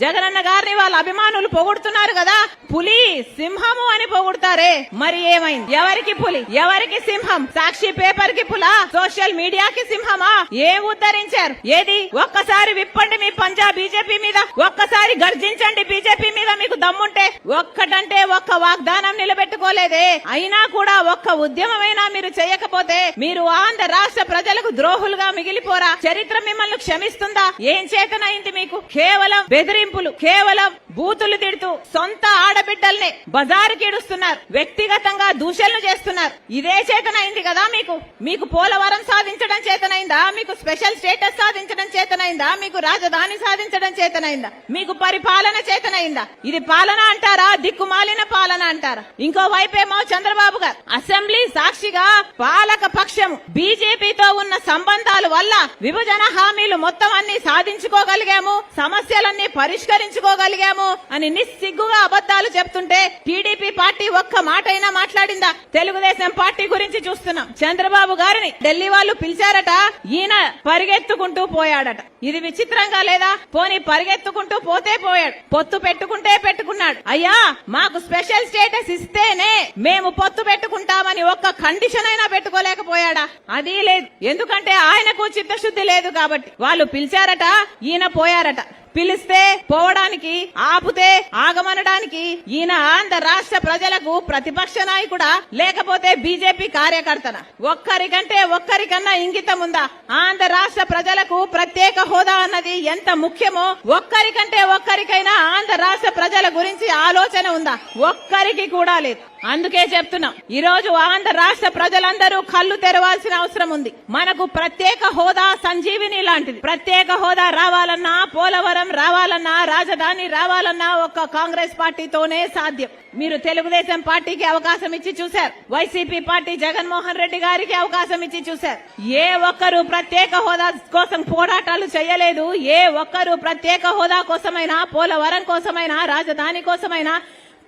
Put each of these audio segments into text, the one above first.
జగనన్న గారిని వాళ్ళ అభిమానులు పొగుడుతున్నారు కదా పులి సింహము అని పొగుడుతారే. మరి ఏమైంది? ఎవరికి పులి? ఎవరికి సింహం? సాక్షి పేపర్కి పులా? సోషల్ మీడియాకి సింహమా? ఏం ఉద్ధరించారు? ఏది? ఒక్కసారి విప్పండి మీ పంజాబ్ బీజేపీ మీద. ఒక్కసారి గర్జించండి బీజేపీ మీద మీకు దమ్ముంటే. ఒక్కటంటే ఒక్క వాగ్దానం నిలబెట్టుకోలేదే. అయినా కూడా ఒక్క ఉద్యమమైనా మీరు చేయకపోతే మీరు ఆంధ్ర రాష్ట్ర ప్రజలకు ద్రోహులుగా మిగిలిపోరా? చరిత్ర మిమ్మల్ని క్షమిస్తుందా? ఏం చేతనైంది మీకు? కేవలం బెదిరింపులు కేవలం బూతులు తిడుతూ సొంత ఆడబిడ్డల్ని బజారు కీడుస్తున్నారు వ్యక్తిగతంగా దూషణలు చేస్తున్నారు. ఇదే చేతనైంది కదా మీకు? మీకు పోలవరం సాధించడం చేతనైందా? మీకు స్పెషల్ స్టేటస్ సాధించడం చేతనైందా? మీకు రాజధాని సాధించడం చేతనైందా? మీకు పరిపాలన చేతనైందా? ఇది పాలన అంటారా? దిక్కుమాలిన పాలన అంటారా? ఇంకో వైపేమో చంద్రబాబు గారు. అసెంబ్లీ సాక్షిగా పాలక పక్షం బీజేపీతో ఉన్న సంబంధాల వల్ల విభజన హామీలు మొత్తం అన్ని సాధించుకోగలిగాము. సమస్యలన్నీ పరిష్కరించుకోగలిగాము అని నిస్సిగ్గుగా అబద్దాలు చెప్తుంటే టీడీపీ పార్టీ ఒక్క మాట అయినా మాట్లాడిందా? తెలుగుదేశం పార్టీ గురించి చూస్తున్నాం. చంద్రబాబు గారిని ఢిల్లీ వాళ్ళు పిలిచారట ఈయన పరిగెత్తుకుంటూ పోయాడట. ఇది విచిత్రంగా లేదా? పోని పరిగెత్తుకుంటూ పోతే పోయాడు. పొత్తు పెట్టుకుంటే పెట్టుకున్నాడు. అయ్యా మాకు స్పెషల్ స్టేటస్ ఇస్తేనే మేము పొత్తు పెట్టుకుంటామని ఒక్క కండిషన్ అయినా పెట్టుకోలేకపోయాడా? అది లేదు. ఎందుకంటే ఆయనకు చిత్తశుద్ధి లేదు కాబట్టి. వాళ్ళు పిలిచారట ఈయన పోయారట. పిలిస్తే పోవడానికి ఆపుతే ఆగమనడానికి ఈయన ఆంధ్ర రాష్ట్ర ప్రజలకు ప్రతిపక్ష నాయకుడా లేకపోతే బీజేపీ కార్యకర్తన? ఒక్కరికంటే ఒక్కరికన్నా ఇంగితం ఉందా? ఆంధ్ర రాష్ట్ర ప్రజలకు ప్రత్యేక హోదా అన్నది ఎంత ముఖ్యమో ఒక్కరికంటే ఒక్కరికైనా ఆంధ్ర రాష్ట్ర ప్రజల గురించి ఆలోచన ఉందా? ఒక్కరికి కూడా లేదు. అందుకే చెప్తున్నాం ఈ రోజు ఆంధ్ర రాష్ట్ర ప్రజలందరూ కళ్ళు తెరవాల్సిన అవసరం ఉంది. మనకు ప్రత్యేక హోదా సంజీవిని లాంటిది. ప్రత్యేక హోదా రావాలన్నా పోలవరం రావాలన్నా రాజధాని రావాలన్నా ఒక్క కాంగ్రెస్ పార్టీతోనే సాధ్యం. మీరు తెలుగుదేశం పార్టీకి అవకాశం ఇచ్చి చూశారు. వైసీపీ పార్టీ జగన్మోహన్ రెడ్డి గారికి అవకాశం ఇచ్చి చూశారు. ఏ ఒక్కరు ప్రత్యేక హోదా కోసం పోరాటాలు చేయలేదు. ఏ ఒక్కరు ప్రత్యేక హోదా కోసమైనా పోలవరం కోసమైనా రాజధాని కోసమైనా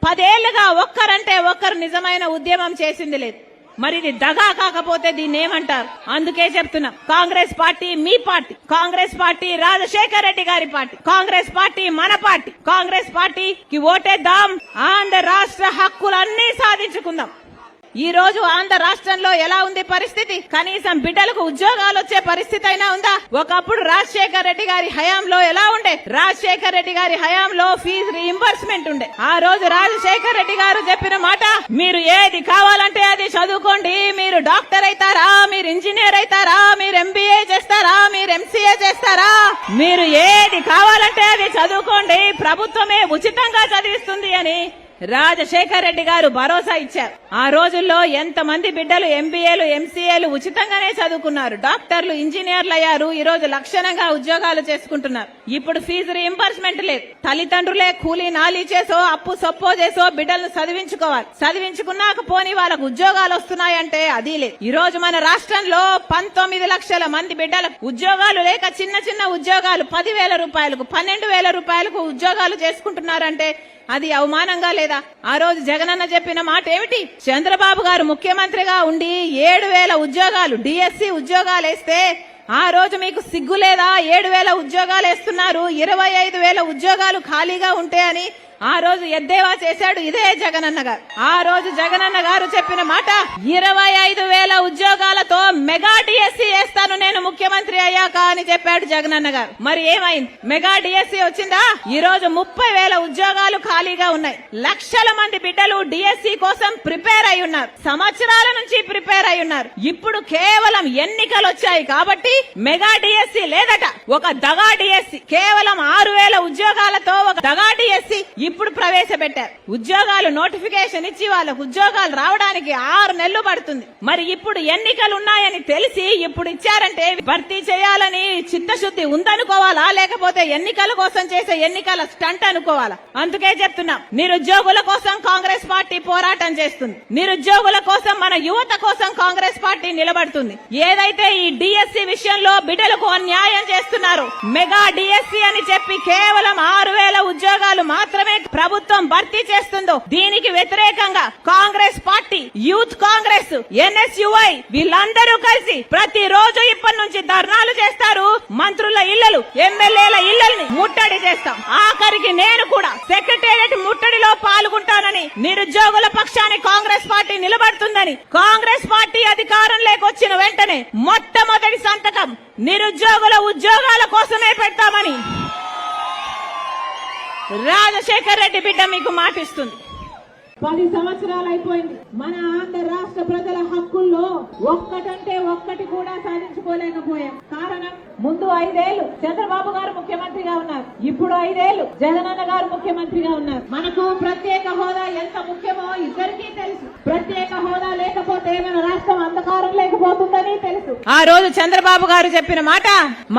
పదేళ్ళుగా ఒక్కరంటే ఒక్కరు నిజమైన ఉద్యమం చేసింది లేదు. మరి ఇది దగా కాకపోతే దీన్ని ఏమంటారు? అందుకే చెప్తున్నాం. కాంగ్రెస్ పార్టీ మీ పార్టీ. కాంగ్రెస్ పార్టీ రాజశేఖర రెడ్డి గారి పార్టీ. కాంగ్రెస్ పార్టీ మన పార్టీ. కాంగ్రెస్ పార్టీకి ఓటేద్దాం. ఆంధ్ర రాష్ట్ర హక్కులన్నీ సాధించుకుందాం. ఈ రోజు ఆంధ్ర రాష్ట్రంలో ఎలా ఉంది పరిస్థితి? కనీసం బిడ్డలకు ఉద్యోగాలు వచ్చే పరిస్థితి అయినా ఉందా? ఒకప్పుడు రాజశేఖర్ రెడ్డి గారి హయాంలో ఎలా ఉండే? రాజశేఖర్ రెడ్డి గారి హయాంలో ఫీజు రీంబర్స్మెంట్ ఉండే. ఆ రోజు రాజశేఖర్ రెడ్డి గారు చెప్పిన మాట మీరు ఏది కావాలంటే అది చదువుకోండి. మీరు డాక్టర్ అవుతారా? మీరు ఇంజనీర్ అవుతారా? మీరు ఎంబీఏ చేస్తారా? మీరు ఎంసీఏ చేస్తారా? మీరు ఏది కావాలంటే అది చదువుకోండి. ప్రభుత్వమే ఉచితంగా చదివిస్తుంది అని రాజశేఖర్ రెడ్డి గారు భరోసా ఇచ్చారు. ఆ రోజుల్లో ఎంత మంది బిడ్డలు ఎంబీఏలు ఎంసీఏలు ఉచితంగానే చదువుకున్నారు. డాక్టర్లు ఇంజనీర్లు అయ్యారు. ఈ రోజు లక్షణంగా ఉద్యోగాలు చేసుకుంటున్నారు. ఇప్పుడు ఫీజు రీఎంబర్స్మెంట్ లేదు. తల్లిదండ్రులే కూలీ నాలీ చేసో అప్పు సొప్పో చేసో బిడ్డలను చదివించుకోవాలి. చదివించుకున్నాక పోని వాళ్ళకు ఉద్యోగాలు వస్తున్నాయంటే అది లేదు. ఈ రోజు మన రాష్ట్రంలో పంతొమ్మిది లక్షల మంది బిడ్డలకు ఉద్యోగాలు లేక చిన్న చిన్న ఉద్యోగాలు పదివేల రూపాయలకు పన్నెండు వేల రూపాయలకు ఉద్యోగాలు చేసుకుంటున్నారంటే అది అవమానంగా లేదా? ఆ రోజు జగనన్న చెప్పిన మాట ఏమిటి? చంద్రబాబు గారు ముఖ్యమంత్రిగా ఉండి ఏడు వేల ఉద్యోగాలు డిఎస్సి ఉద్యోగాలు వేస్తే ఆ రోజు మీకు సిగ్గు లేదా? ఏడు వేల ఉద్యోగాలు వేస్తున్నారు ఇరవై ఐదు వేల ఉద్యోగాలు ఖాళీగా ఉంటే అని ఆ రోజు ఎద్దేవా చేశాడు ఇదే జగనన్న గారు. ఆ రోజు జగనన్న గారు చెప్పిన మాట ఇరవై ఐదు వేల ఉద్యోగాలతో మెగా డిఎస్సి వేస్తాను నేను ముఖ్యమంత్రి అయ్యాక అని చెప్పాడు జగనన్న గారు. మరి ఏమైంది? మెగా డిఎస్సి వచ్చిందా? ఈ రోజు ముప్పై వేల ఉద్యోగాలు ఖాళీగా ఉన్నాయి. లక్షల మంది బిడ్డలు డిఎస్సి కోసం ప్రిపేర్ అయి ఉన్నారు. సంవత్సరాల నుంచి ప్రిపేర్ అయి ఉన్నారు. ఇప్పుడు కేవలం ఎన్నికలు వచ్చాయి కాబట్టి మెగా డిఎస్సి లేదట. ఒక దగా డిఎస్సి కేవలం ఆరు వేల ఉద్యోగాలతో ఒక దగా డిఎస్సి ఇప్పుడు ప్రవేశపెట్టారు. ఉద్యోగాలు నోటిఫికేషన్ ఇచ్చి వాళ్ళకు ఉద్యోగాలు రావడానికి ఆరు నెలలు పడుతుంది. మరి ఇప్పుడు ఎన్నికలు ఉన్నాయని తెలిసి ఇప్పుడు ఇచ్చారంటే భర్తీ చేయాలని చిత్తశుద్ధి ఉందనుకోవాలా? లేకపోతే ఎన్నికల కోసం చేసే ఎన్నికల స్టంట్ అనుకోవాలా? అందుకే చెప్తున్నాం. నిరుద్యోగుల కోసం కాంగ్రెస్ పార్టీ పోరాటం చేస్తుంది. నిరుద్యోగుల కోసం మన యువత కోసం కాంగ్రెస్ పార్టీ నిలబడుతుంది. ఏదైతే ఈ డిఎస్సి విషయంలో బిడ్డలకు అన్యాయం చేస్తుంది చేస్తున్నారు. మెగా డిఎస్సి అని చెప్పి కేవలం ఆరు వేల ఉద్యోగాలు మాత్రమే ప్రభుత్వం భర్తీ చేస్తుందో దీనికి వ్యతిరేకంగా Congress party youth Congress NSUI వీళ్ళందరూ కలిసి ప్రతి రోజు ఇప్పటి నుంచి ధర్నాలు చేస్తారు. మంత్రుల ఇళ్ళలు ఎమ్మెల్యేల ఇళ్ళని ముట్టడి చేస్తాం. ఆఖరికి నేను కూడా సెక్రటేరియట్ ముట్టడిలో పాల్గొంటానని నిరుద్యోగుల పక్షాన్ని కాంగ్రెస్ పార్టీ నిలబడుతుందని కాంగ్రెస్ పార్టీ అధికారం వచ్చిన వెంటనే మొట్టమొదటి సంతకం నిరుద్యోగుల ఉద్యోగాల కోసమే పెడతామని రాజశేఖర్ రెడ్డి బిడ్డ మీకు మాటిస్తుంది. పది సంవత్సరాలు అయిపోయింది. మన ఆంధ్ర రాష్ట్ర ప్రజల హక్కుల్లో ఒక్కటంటే ఒక్కటి కూడా సాధించుకోలేకపోయాం. కారణం ముందు ఐదేళ్ళు చంద్రబాబు గారు ముఖ్యమంత్రిగా ఉన్నారు. ఇప్పుడు ఐదేళ్ళు జగనన్న గారు ముఖ్యమంత్రిగా ఉన్నారు. మనకు ప్రత్యేక హోదా ఎంత ముఖ్యమో ఇద్దరికీ తెలుసు. ప్రత్యేక హోదా లేకపోతే మన రాష్ట్రం అంధకారం లేకపోతుందని తెలుసు. ఆ రోజు చంద్రబాబు గారు చెప్పిన మాట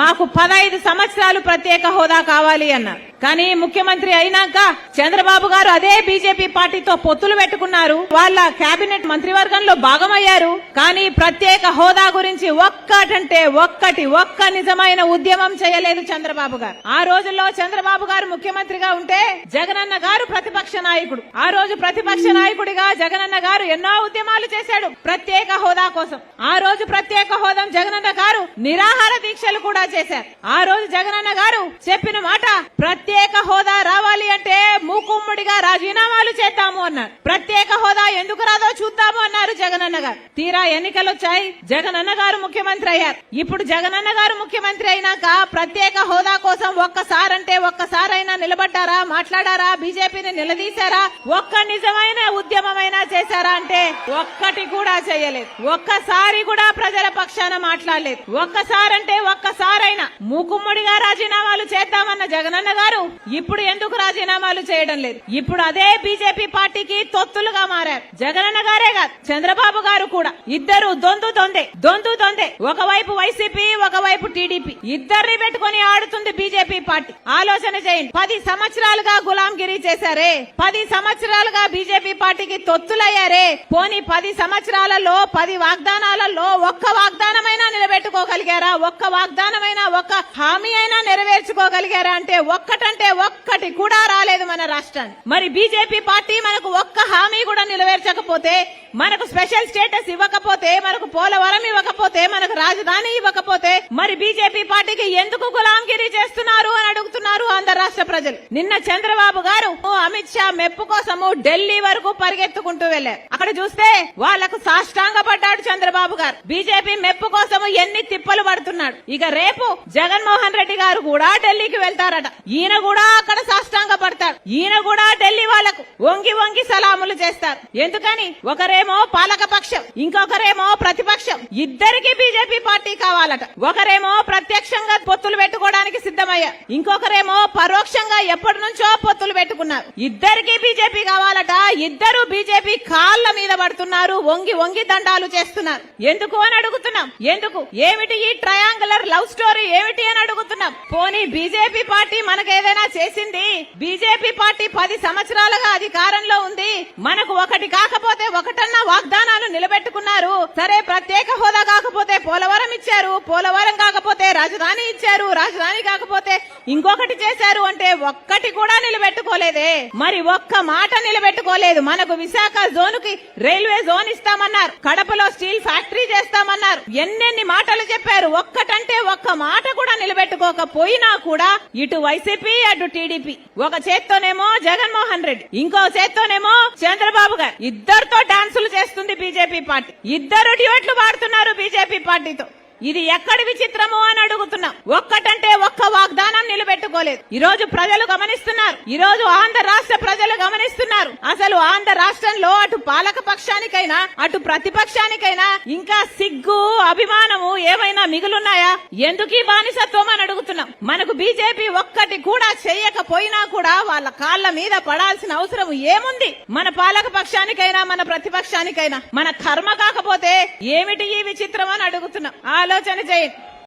మాకు పదహైదు సంవత్సరాలు ప్రత్యేక హోదా కావాలి అన్నారు. కానీ ముఖ్యమంత్రి అయినాక చంద్రబాబు గారు అదే బీజేపీ పార్టీతో పొత్తులు పెట్టుకున్నారు. వాళ్ళ కేబినెట్ మంత్రివర్గంలో భాగమయ్యారు. కానీ ప్రత్యేక హోదా గురించి ఒక్కటంటే ఒక్కటి ఒక్క నిజమైన ఉద్యమం చేయలేదు చంద్రబాబు గారు. ఆ రోజుల్లో చంద్రబాబు గారు ముఖ్యమంత్రిగా ఉంటే జగనన్న గారు ప్రతిపక్ష నాయకుడు. ఆ రోజు ప్రతిపక్ష నాయకుడిగా జగనన్న గారు ఎన్నో ఉద్యమాలు చేశాడు ప్రత్యేక హోదా కోసం. ఆ రోజు ప్రత్యేక హోదా జగనన్న గారు నిరాహార దీక్షలు కూడా చేశారు. ఆ రోజు జగనన్న గారు చెప్పిన మాట ప్రత్యేక ప్రత్యేక హోదా రావాలి అంటే మూకుమ్మడిగా రాజీనామాలు చేద్దాము అన్నారు. ప్రత్యేక హోదా ఎందుకు రాదో చూద్దాము అన్నారు జగనన్న గారు. తీరా ఎన్నికలు వచ్చాయి జగనన్న గారు ముఖ్యమంత్రి అయ్యారు. ఇప్పుడు జగనన్న గారు ముఖ్యమంత్రి అయినాక ప్రత్యేక హోదా కోసం ఒక్కసారంటే ఒక్కసారైనా నిలబడ్డారా మాట్లాడారా బీజేపీని నిలదీశారా ఒక్క నిజమైన ఉద్యమమైనా చేశారా అంటే ఒక్కటి కూడా చేయలేదు. ఒక్కసారి కూడా ప్రజల పక్షాన మాట్లాడలేదు. ఒక్కసారంటే ఒక్కసారైనా మూకుమ్మడిగా రాజీనామాలు చేద్దామన్న జగనన్న గారు ఇప్పుడు ఎందుకు రాజీనామాలు చేయడం లేదు? ఇప్పుడు అదే బీజేపీ పార్టీకి తొత్తులుగా మారారు. జగనన్న గారే కాదు చంద్రబాబు గారు కూడా. ఇద్దరు దొందు దొందే దొందు దొందే. ఒకవైపు వైసీపీ ఒకవైపు టీడీపీ. ఇద్దరిని పెట్టుకుని ఆడుతుంది బీజేపీ పార్టీ. ఆలోచన చేయండి. పది సంవత్సరాలుగా గులాంగిరి చేశారే. పది సంవత్సరాలుగా బీజేపీ పార్టీకి తొత్తులయ్యారే. పోనీ పది సంవత్సరాలలో పది వాగ్దానాలలో ఒక్క వాగ్దానమైనా నిలబెట్టుకోగలిగారా? ఒక్క వాగ్దానమైనా ఒక్క హామీ అయినా నెరవేర్చుకోగలిగారా? అంటే అంటే ఒక్కటి కూడా రాలేదు మన రాష్ట్రానికి. మరి బీజేపీ పార్టీ మనకు ఒక్క హామీ కూడా నిలవేర్చకపోతే మనకు స్పెషల్ స్టేటస్ ఇవ్వకపోతే మనకు పోలవరం ఇవ్వకపోతే మనకు రాజధాని ఇవ్వకపోతే మరి బీజేపీ పార్టీకి ఎందుకు గులాంగిరి చేస్తున్నారు అని అడుగుతున్నారు ఆంధ్ర రాష్ట్ర ప్రజలు. నిన్న చంద్రబాబు గారు అమిత్ షా మెప్పు కోసము ఢిల్లీ వరకు పరిగెత్తుకుంటూ వెళ్ళారు అక్కడ చూస్తే వాళ్ళకు సాష్టాంగ పడ్డాడు చంద్రబాబు గారు. బీజేపీ మెప్పు కోసము ఎన్ని తిప్పలు పడుతున్నాడు. ఇక రేపు జగన్మోహన్ రెడ్డి గారు కూడా ఢిల్లీకి వెళ్తారట. ఈయన ఈయన కూడా అక్కడ సాష్టాంగ పడతాడు ఈయన కూడా ఢిల్లీ వాళ్ళకు వంగి వంగి సలాములు చేస్తారు. ఎందుకని? ఒకరేమో పాలక పక్షం ఇంకొకరేమో ప్రతిపక్షం. ఇద్దరికి బీజేపీ పార్టీ కావాలట. ఒకరేమో ప్రత్యక్షంగా పొత్తులు పెట్టుకోవడం సిద్ధమయ్యా. ఇంకొకరేమో పరోక్షంగా ఎప్పటి నుంచో పొత్తులు పెట్టుకున్నారు. ఇద్దరికి బీజేపీ కావాలట. ఇద్దరు బీజేపీ కాళ్ళ మీద పడుతున్నారు. వంగి వంగి దండాలు చేస్తున్నారు. ఎందుకు అని అడుగుతున్నాం. ఎందుకు? ఏమిటి ఈ ట్రయాంగులర్ లవ్ స్టోరీ? ఏమిటి అని అడుగుతున్నాం. పోనీ బీజేపీ పార్టీ మనకేదైనా ఏదైనా చేసింది? బీజేపీ పార్టీ పది సంవత్సరాలుగా అధికారంలో ఉంది. మనకు ఒకటి కాకపోతే ఒకటన్నా వాగ్దానాలు నిలబెట్టుకున్నారు. సరే ప్రత్యేక హోదా కాకపోతే పోలవరం ఇచ్చారు. పోలవరం కాకపోతే రాజధాని ఇచ్చారు. రాజధాని కాకపోతే ఇంకొకటి చేశారు అంటే ఒక్కటి కూడా నిలబెట్టుకోలేదే. మరి ఒక్క మాట నిలబెట్టుకోలేదు. మనకు విశాఖ జోన్కి రైల్వే జోన్ ఇస్తామన్నారు. కడపలో స్టీల్ ఫ్యాక్టరీ చేస్తామన్నారు. ఎన్నెన్ని మాటలు చెప్పారు. ఒక్కటంటే ఒక్క మాట కూడా నిలబెట్టుకోకపోయినా కూడా ఇటు వైసీపీ అటు టీడీపీ. ఒక చేత్తోనేమో జగన్మోహన్ రెడ్డి ఇంకో చేత్తోనేమో చంద్రబాబు గారు. ఇద్దరితో డాన్సులు చేస్తుంది బీజేపీ పార్టీ. ఇద్దరు డ్యూట్లు పాడుతున్నారు బీజేపీ పార్టీతో. ఇది ఎక్కడి విచిత్రము అని అడుగుతున్నాం. ఒక్కటంటే ఒక్క వాగ్దానం నిలబెట్టుకోలేదు. ఈ రోజు ప్రజలు గమనిస్తున్నారు. ఈ రోజు ఆంధ్ర రాష్ట్ర ప్రజలు గమనిస్తున్నారు. అసలు ఆంధ్ర రాష్ట్రంలో అటు పాలక పక్షానికైనా అటు ప్రతిపక్షానికైనా ఇంకా సిగ్గు అభిమానము ఏమైనా మిగులున్నాయా? ఎందుకు ఈ బానిసత్వం అని అడుగుతున్నాం. మనకు బీజేపీ ఒక్కటి కూడా చేయకపోయినా కూడా వాళ్ళ కాళ్ళ మీద పడాల్సిన అవసరం ఏముంది? మన పాలక పక్షానికైనా మన ప్రతిపక్షానికైనా మన కర్మ కాకపోతే ఏమిటి ఈ విచిత్రం అని అడుగుతున్నాం. ఆలోచన చేయండి